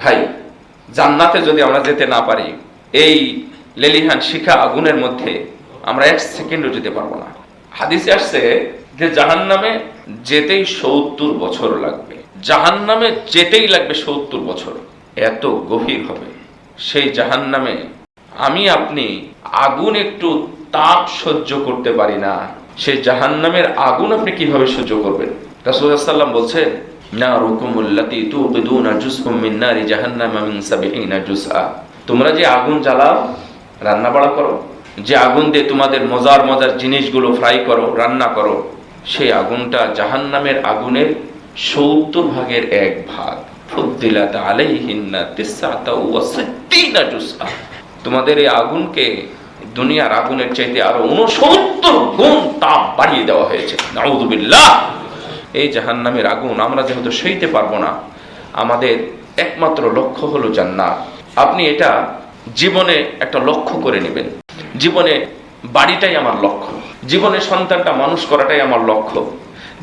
ভাই, জান্নাতে যদি আমরা যেতে না পারি, এই লেলিহান শিখা আগুনের মধ্যে আমরা এক সেকেন্ডও যেতে পারব না। হাদিসে আসছে যে জাহান নামে যেতেই সত্তর বছর লাগবে। জাহান নামে যেতেই লাগবে সত্তর বছর। এত গভীর হবে। সেই জাহান নামে আমি আপনি আগুন একটু তাপ সহ্য করতে পারি না। সেই জাহান নামের আগুন আপনি কীভাবে সহ্য করবেন? রাসূলুল্লাহ বলছেন না তোমরা যে আগুন জ্বালাও, রান্না বাড়া করো। যে আগুন দিয়ে তোমাদের মজার মজার জিনিসগুলো ফ্রাই করো, রান্না করো, সেই আগুনটা জাহান্নামের আগুনের সত্তর ভাগের এক ভাগ। তোমাদের এই আগুনকে দুনিয়ার আগুনের চাইতে আরও উনসত্তর গুণ তাপ বাড়িয়ে দেওয়া হয়েছে। নাউযুবিল্লাহ! এই জাহান্নামের আগুন আমরা যেহেতু সইতে পারব না, আমাদের একমাত্র লক্ষ্য হলো জান্নাত। আপনি এটা জীবনে একটা লক্ষ্য করে নেবেন। জীবনে বাড়িটাই আমার লক্ষ্য। জীবনে সন্তানটা মানুষ করাটাই আমার লক্ষ্য।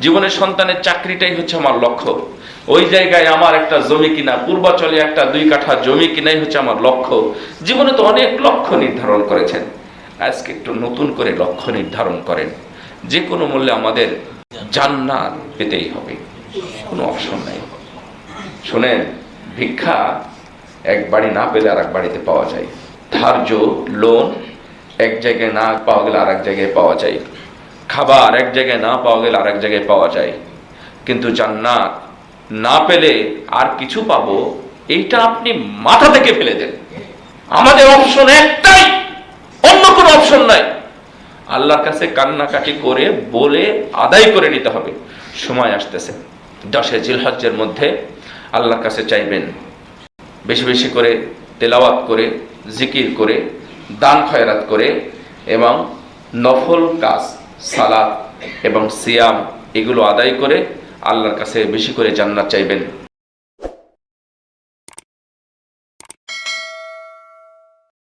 জীবনের সন্তানের চাকরিটাই হচ্ছে আমার লক্ষ্য। ওই জায়গায় আমার একটা জমি কিনা, পূর্বাচলে একটা দুই কাঠা জমি কিনাই হচ্ছে আমার লক্ষ্য। জীবনে তো অনেক লক্ষ্য নির্ধারণ করেছেন। আজকে একটু নতুন করে লক্ষ্য নির্ধারণ করেন। যে কোনো মূল্যে আমাদের জান্নাত পেতেই হবে। কোনো অপশন নাই। শোনেন, ভিক্ষা এক বাড়ি না পেলে আর এক বাড়িতে পাওয়া যায়। ধার্য, লোন এক জায়গায় না পাওয়া গেলে আর এক জায়গায় পাওয়া যায়। খাবার এক জায়গায় না পাওয়া গেলে আর এক জায়গায় পাওয়া যায়। কিন্তু জান্নাত না পেলে আর কিছু পাবো, এইটা আপনি মাথা থেকে ফেলে দেন। আমাদের অপশন একটাই, অন্য কোনো অপশন নাই। আল্লাহর কাছে কান্নাকাটি করে বলে আদায় করে নিতে হবে। সময় আসতেছে। দশে জিলহজ্জের মধ্যে আল্লাহর কাছে চাইবেন, বেশি বেশি করে তেলাওয়াত করে, জিকির করে, দান খয়রাত করে এবং নফল কাজ সালাদ এবং সিয়াম এগুলো আদায় করে আল্লাহর কাছে বেশি করে জান্নাত চাইবেন।